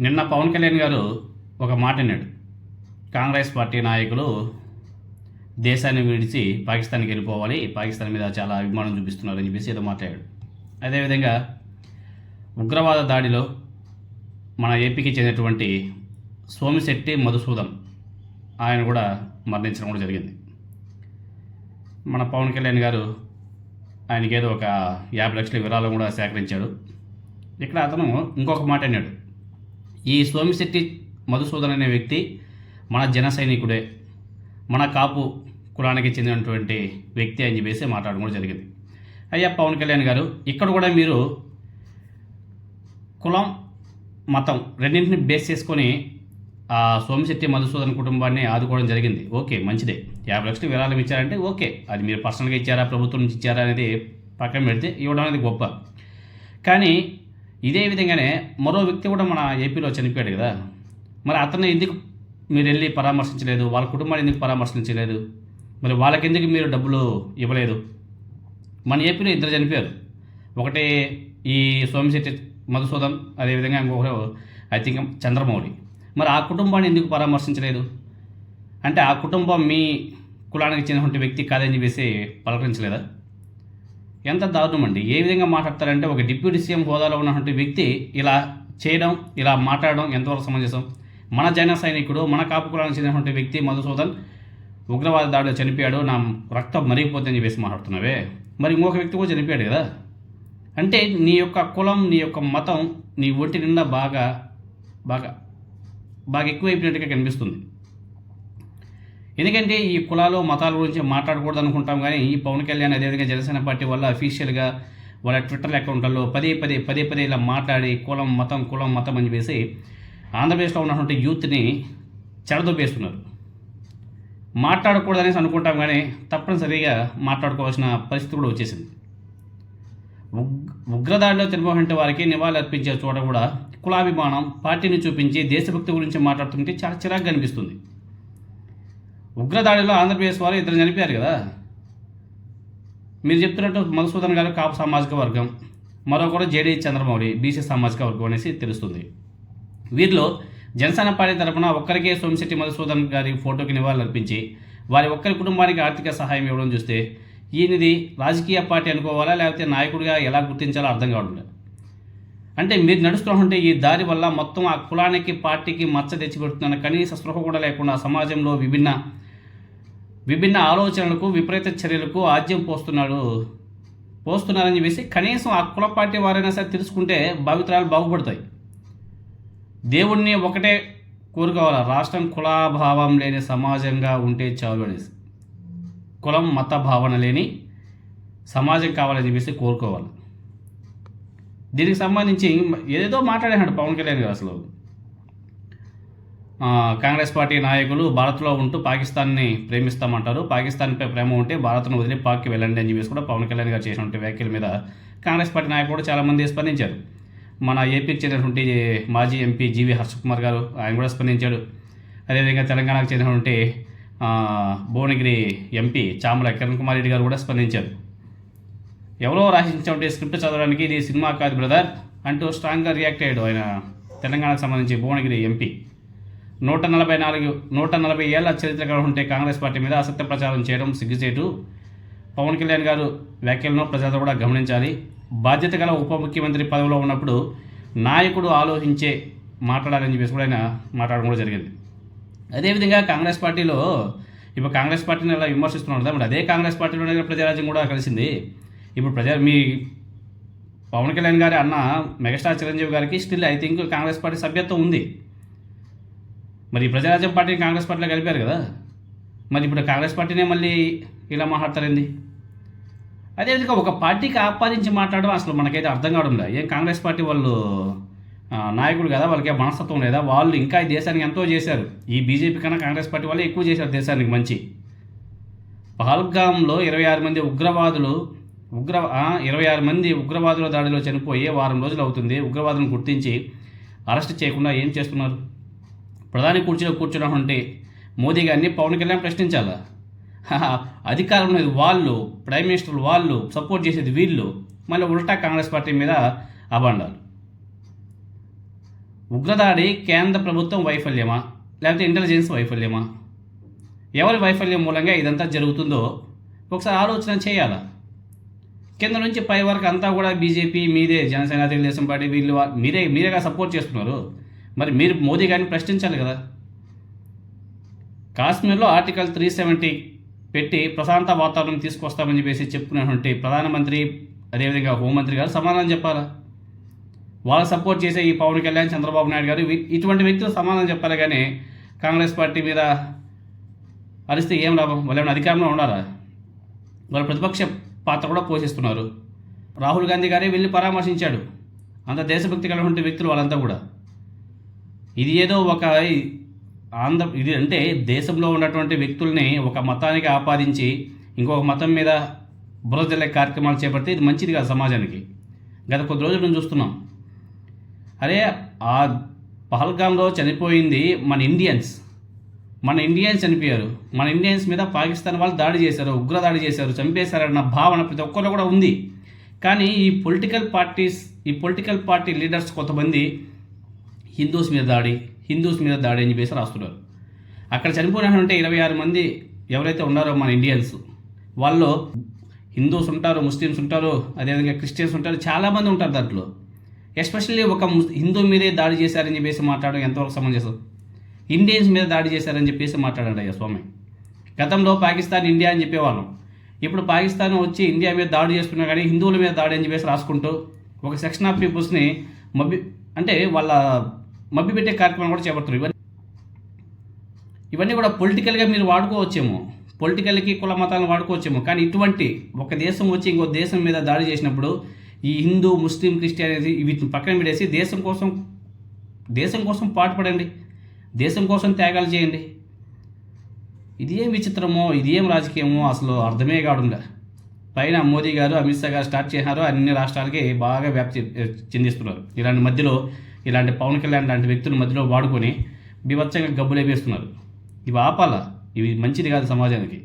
నిన్న పవన్ కళ్యాణ్ గారు ఒక మాట అన్నాడు. కాంగ్రెస్ పార్టీ నాయకులు దేశాన్ని విడిచి పాకిస్తాన్కి వెళ్ళిపోవాలి పాకిస్తాన్ మీద చాలా అభిమానం చూపిస్తున్నారని చెప్పేసి ఏదో మాట్లాడాడు. అదేవిధంగా ఉగ్రవాద దాడిలో మన ఏపీకి చెందినటువంటి సోమిశెట్టి మధుసూదం ఆయన కూడా మరణించడం కూడా జరిగింది. మన పవన్ కళ్యాణ్ గారు ఆయనకేదో ఒక యాభై లక్షల విరాళం కూడా సేకరించాడు. ఇక్కడ అతను ఇంకొక మాట అన్నాడు. ఈ సోమిశెట్టి మధుసూదన్ అనే వ్యక్తి మన జన సైనికుడే మన కాపు కులానికి చెందినటువంటి వ్యక్తి అని చెప్పేసి మాట్లాడడం కూడా జరిగింది. అయ్యా పవన్ కళ్యాణ్ గారు ఇక్కడ కూడా మీరు కులం మతం రెండింటిని బేస్ చేసుకొని ఆ సోమిశెట్టి మధుసూదన్ కుటుంబాన్ని ఆదుకోవడం జరిగింది. ఓకే మంచిదే. యాభై లక్షలు విరాళం ఇచ్చారంటే ఓకే. అది మీరు పర్సనల్గా ఇచ్చారా ప్రభుత్వం నుంచి ఇచ్చారా అనేది పక్కన పెడితే ఇవ్వడం అనేది గొప్ప. కానీ ఇదే విధంగానే మరో వ్యక్తి కూడా మన ఏపీలో చనిపోయాడు కదా. మరి అతన్ని ఎందుకు మీరు వెళ్ళి పరామర్శించలేదు? వాళ్ళ కుటుంబాన్ని ఎందుకు పరామర్శించలేదు? మరి వాళ్ళకి ఎందుకు మీరు డబ్బులు ఇవ్వలేదు? మన ఏపీలో ఇద్దరు చనిపోయారు. ఒకటి ఈ సోమశెట్టి మధుసూదన్ అదేవిధంగా ఇంకొకరు ఐ థింక్ చంద్రమౌళి. మరి ఆ కుటుంబాన్ని ఎందుకు పరామర్శించలేదు? అంటే ఆ కుటుంబం మీ కులానికి చెందినటువంటి వ్యక్తి కాదని చెప్పేసి పలకరించలేదా? ఎంత దారుణం అండి ఏ విధంగా మాట్లాడతారంటే ఒక డిప్యూటీ సీఎం హోదాలో ఉన్నటువంటి వ్యక్తి ఇలా చేయడం ఇలా మాట్లాడడం ఎంతవరకు సమంజసం? మన జన సైనికుడు మన కాపు కులానికి చెందినటువంటి వ్యక్తి మధుసూదన్ ఉగ్రవాద దాడిలో చనిపోయాడు నా రక్తం మరిగిపోతుందని చెప్పేసి మాట్లాడుతున్నావే? మరి ఇంకొక వ్యక్తి కూడా చనిపోయాడు కదా? అంటే నీ యొక్క కులం నీ యొక్క మతం నీ ఒంటి నిండా బాగా బాగా బాగా ఎక్కువైపోయినట్టుగా కనిపిస్తుంది. ఎందుకంటే ఈ కులాలు మతాల గురించి మాట్లాడకూడదు అనుకుంటాం కానీ ఈ పవన్ కళ్యాణ్ అదేవిధంగా జనసేన పార్టీ వల్ల అఫీషియల్గా వాళ్ళ ట్విట్టర్ అకౌంట్లలో పదే పదే పదే పదే ఇలా మాట్లాడి కులం మతం కులం మతం అని చెప్పేసి ఆంధ్రప్రదేశ్లో ఉన్నటువంటి యూత్ని చెడదొబ్బేస్తున్నారు మాట్లాడకూడదనేసి అనుకుంటాం కానీ తప్పనిసరిగా మాట్లాడుకోవాల్సిన పరిస్థితి కూడా వచ్చేసింది. ఉగ్ ఉగ్రదాడిలో చనిపోయిన వారికి నివాళులు అర్పించే చోట కూడా కులాభిమానం పార్టీని చూపించి దేశభక్తి గురించి మాట్లాడుతుంటే చాలా చిరాకు కనిపిస్తుంది ఉగ్రదాడిలో ఆంధ్రప్రదేశ్ వారు ఇద్దరు చనిపోయారు కదా. మీరు చెప్తున్నట్టు మధుసూదన్ గారు కాపు సామాజిక వర్గం మరొకరు జేడీ చంద్రమౌళి బీసీ సామాజిక వర్గం అనేసి తెలుస్తుంది. వీరిలో జనసేన పార్టీ తరపున ఒక్కరికే సోమిశెట్టి మధుసూదన్ గారి ఫోటోకి నివాళులర్పించి వారి ఒక్కరి కుటుంబానికి ఆర్థిక సహాయం ఇవ్వడం చూస్తే ఈయనది రాజకీయ పార్టీ అనుకోవాలా లేకపోతే నాయకుడిగా ఎలా గుర్తించాలో అర్థం కావడం లేదు. అంటే మీరు నడుస్తుంటే ఈ దారి వల్ల మొత్తం ఆ కులానికి పార్టీకి మచ్చ తెచ్చిపెడుతున్న కనీస స్పృహ కూడా లేకుండా సమాజంలో విభిన్న విభిన్న ఆలోచనలకు విపరీత చర్యలకు ఆద్యం పోస్తున్నాడు పోస్తున్నారని చెప్పేసి కనీసం ఆ కుల పార్టీ వారైనా సరే తెలుసుకుంటే భావితరాలు బాగుపడతాయి. దేవుణ్ణి ఒకటే కోరుకోవాలి? రాష్ట్రం కులాభావం లేని సమాజంగా ఉంటే చాలు అనేసి. కులం మత భావన లేని సమాజం కావాలని చెప్పేసి కోరుకోవాలి. దీనికి సంబంధించి ఏదేదో మాట్లాడాడు పవన్ కళ్యాణ్ గారు అసలు. కాంగ్రెస్ పార్టీ నాయకులు భారత్లో ఉంటూ పాకిస్తాన్ని ప్రేమిస్తామంటారు. పాకిస్తాన్పై ప్రేమ ఉంటే భారత్ను వదిలి పాక్కి వెళ్ళండి అని చెప్పేసి కూడా పవన్ కళ్యాణ్ గారు చేసినటువంటి వ్యాఖ్యల మీద కాంగ్రెస్ పార్టీ నాయకులు కూడా చాలామంది స్పందించారు. మన ఏపీకి చెందినటువంటి మాజీ ఎంపీ జీవి హర్షకుమార్ గారు ఆయన కూడా స్పందించాడు. అదేవిధంగా తెలంగాణకు చెందినటువంటి భువనగిరి ఎంపీ చామల కిరణ్ కుమార్ రెడ్డి గారు కూడా స్పందించారు. ఎవరో రాసించే స్క్రిప్ట్ చదవడానికి ఇది సినిమా కాదు బ్రదర్ అంటూ స్ట్రాంగ్గా రియాక్ట్ అయ్యాడు ఆయన. తెలంగాణకు సంబంధించి భువనగిరి ఎంపీ నూట నలభై నాలుగు నూట నలభై ఏళ్ళ చరిత్ర ఉంటే కాంగ్రెస్ పార్టీ మీద అసత్య ప్రచారం చేయడం సిగ్గుచేటు. పవన్ కళ్యాణ్ గారు వ్యాఖ్యలను ప్రజలు కూడా గమనించాలి. బాధ్యత గల ఉప ముఖ్యమంత్రి పదవిలో ఉన్నప్పుడు నాయకుడు ఆలోచించే మాట్లాడాలని చెప్పేసి కూడా ఆయన మాట్లాడడం కూడా జరిగింది. అదేవిధంగా కాంగ్రెస్ పార్టీలో ఇప్పుడు కాంగ్రెస్ పార్టీని ఇలా విమర్శిస్తున్నారు మరి అదే కాంగ్రెస్ పార్టీలోనే ప్రజారాజ్యం కూడా కలిసింది. ఇప్పుడు ప్రజా మీ పవన్ కళ్యాణ్ గారి అన్న మెగాస్టార్ చిరంజీవి గారికి still I think Congress party సభ్యత్వం ఉంది. మరి ప్రజారాజ్యం పార్టీని కాంగ్రెస్ పార్టీలో కలిపారు కదా. మరి ఇప్పుడు కాంగ్రెస్ పార్టీనే మళ్ళీ ఇలా మాట్లాడతారండి అదేవిధంగా ఒక పార్టీకి ఆపాదించి మాట్లాడడం అసలు మనకైతే అర్థం కావడం లేదు. ఏం కాంగ్రెస్ పార్టీ వాళ్ళు నాయకుడు కదా వాళ్ళకి మనస్తత్వం లేదా? వాళ్ళు ఇంకా ఈ దేశానికి ఎంతో చేశారు. ఈ బీజేపీ కన్నా కాంగ్రెస్ పార్టీ వాళ్ళు ఎక్కువ చేశారు దేశానికి మంచి. పహల్గామ్లో ఇరవై ఆరు మంది ఉగ్రవాదులు ఉగ్ర ఇరవై ఆరు మంది ఉగ్రవాదుల దాడిలో చనిపోయి వారం రోజులు అవుతుంది. ఉగ్రవాదులను గుర్తించి అరెస్ట్ చేయకుండా ఏం చేస్తున్నారు? ప్రధాని కుర్చీలో కూర్చున్నటువంటి మోదీ గారిని పవన్ కళ్యాణ్ ప్రశ్నించాలా? అధికారంలో ఉన్నది వాళ్ళు ప్రైమ్ మినిస్టర్ వాళ్ళు సపోర్ట్ చేసేది వీళ్ళు మళ్ళీ ఉల్టా కాంగ్రెస్ పార్టీ మీద అభాండాలు. ఉగ్రదాడి కేంద్ర ప్రభుత్వం వైఫల్యమా? లేకపోతే ఇంటెలిజెన్స్ వైఫల్యమా? ఎవరి వైఫల్యం మూలంగా ఇదంతా జరుగుతుందో ఒకసారి ఆలోచన చేయాలా? కింద నుంచి పై వరకు అంతా కూడా బీజేపీ మీదే జనసేన తెలుగుదేశం పార్టీ వీళ్ళు మీరే మీరేగా సపోర్ట్ చేస్తున్నారు? మరి మీరు మోదీ గారిని ప్రశ్నించాలి కదా. కాశ్మీర్లో ఆర్టికల్ త్రీ సెవెంటీ పెట్టి ప్రశాంత వాతావరణం తీసుకొస్తామని చెప్పేసి చెప్పుకున్నటువంటి ప్రధానమంత్రి అదేవిధంగా హోంమంత్రి గారు సమాధానం చెప్పాలా? వాళ్ళు సపోర్ట్ చేసే ఈ పవన్ కళ్యాణ్ చంద్రబాబు నాయుడు గారు ఇటువంటి వ్యక్తులు సమాధానం చెప్పాలి కానీ కాంగ్రెస్ పార్టీ మీద అరిస్తే ఏం లాభం? వాళ్ళు ఏమైనా అధికారంలో ఉండాలా వాళ్ళు ప్రతిపక్ష పాత్ర కూడా పోషిస్తున్నారు. రాహుల్ గాంధీ గారే వెళ్ళి పరామర్శించాడు. అంత దేశభక్తి కలిగినటువంటి వ్యక్తులు వాళ్ళంతా కూడా. ఇది ఏదో ఒక ఆంధ్ర ఇది అంటే దేశంలో ఉన్నటువంటి వ్యక్తుల్ని ఒక మతానికి ఆపాదించి ఇంకొక మతం మీద బురదల్లే కార్యక్రమాలు చేపడితే ఇది మంచిది కాదు సమాజానికి. గత కొద్ది రోజులు మేము చూస్తున్నాం. అరే ఆ పహల్గాంలో చనిపోయింది మన ఇండియన్స్. మన ఇండియన్స్ చనిపోయారు. మన ఇండియన్స్ మీద పాకిస్తాన్ వాళ్ళు దాడి చేశారు ఉగ్ర దాడి చేశారు చంపేశారన్న భావన ప్రతి ఒక్కరిలో కూడా ఉంది. కానీ ఈ పొలిటికల్ పార్టీస్ ఈ పొలిటికల్ పార్టీ లీడర్స్ కొంతమంది హిందూస్ మీద దాడి హిందూస్ మీద దాడి అని చెప్పేసి రాస్తున్నారు. అక్కడ చనిపోయినటువంటి ఇరవై ఆరు మంది ఎవరైతే ఉన్నారో మన ఇండియన్స్ వాళ్ళు హిందూస్ ఉంటారు ముస్లిమ్స్ ఉంటారు అదేవిధంగా క్రిస్టియన్స్ ఉంటారు చాలామంది ఉంటారు దాంట్లో. ఎస్పెషల్లీ ఒక ముస్- హిందూ మీదే దాడి చేశారని చెప్పేసి మాట్లాడడం ఎంతవరకు సమంజసం? ఇండియన్స్ మీద దాడి చేశారని చెప్పేసి మాట్లాడండి అయ్యా స్వామి. గతంలో పాకిస్తాన్ ఇండియా అని చెప్పేవాళ్ళం. ఇప్పుడు పాకిస్తాన్ వచ్చి ఇండియా మీద దాడి చేస్తున్నా కానీ హిందువుల మీద దాడి అని చెప్పేసి రాసుకుంటూ ఒక సెక్షన్ ఆఫ్ పీపుల్స్ని మబ్బి అంటే వాళ్ళ మబ్బి పెట్టే కార్యక్రమం కూడా చేపడుతున్నారు. ఇవన్నీ ఇవన్నీ కూడా పొలిటికల్గా మీరు వాడుకోవచ్చేమో. పొలిటికల్కి కుల మతాలను వాడుకోవచ్చేమో. కానీ ఇటువంటి ఒక దేశం వచ్చి ఇంకో దేశం మీద దాడి చేసినప్పుడు ఈ హిందూ ముస్లిం క్రిస్టియన్ అనేది వీటిని పక్కన పెట్టేసి దేశం కోసం దేశం కోసం పాటుపడండి. దేశం కోసం త్యాగాలు చేయండి. ఇది ఏం విచిత్రమో ఇది ఏం రాజకీయమో అసలు అర్థమే కాడుందా పైన మోదీ గారు అమిత్ షా గారు స్టార్ట్ చేశారు అన్ని రాష్ట్రాలకి బాగా వ్యాప్తి చెందిస్తున్నారు. ఇలాంటి మధ్యలో ఇలాంటి పవన్ కళ్యాణ్ లాంటి వ్యక్తుల మధ్యలో వాడుకొని బీభత్సంగా గబ్బులేపేస్తున్నారు. ఇవి ఆపాలా? ఇవి మంచిది కాదు సమాజానికి.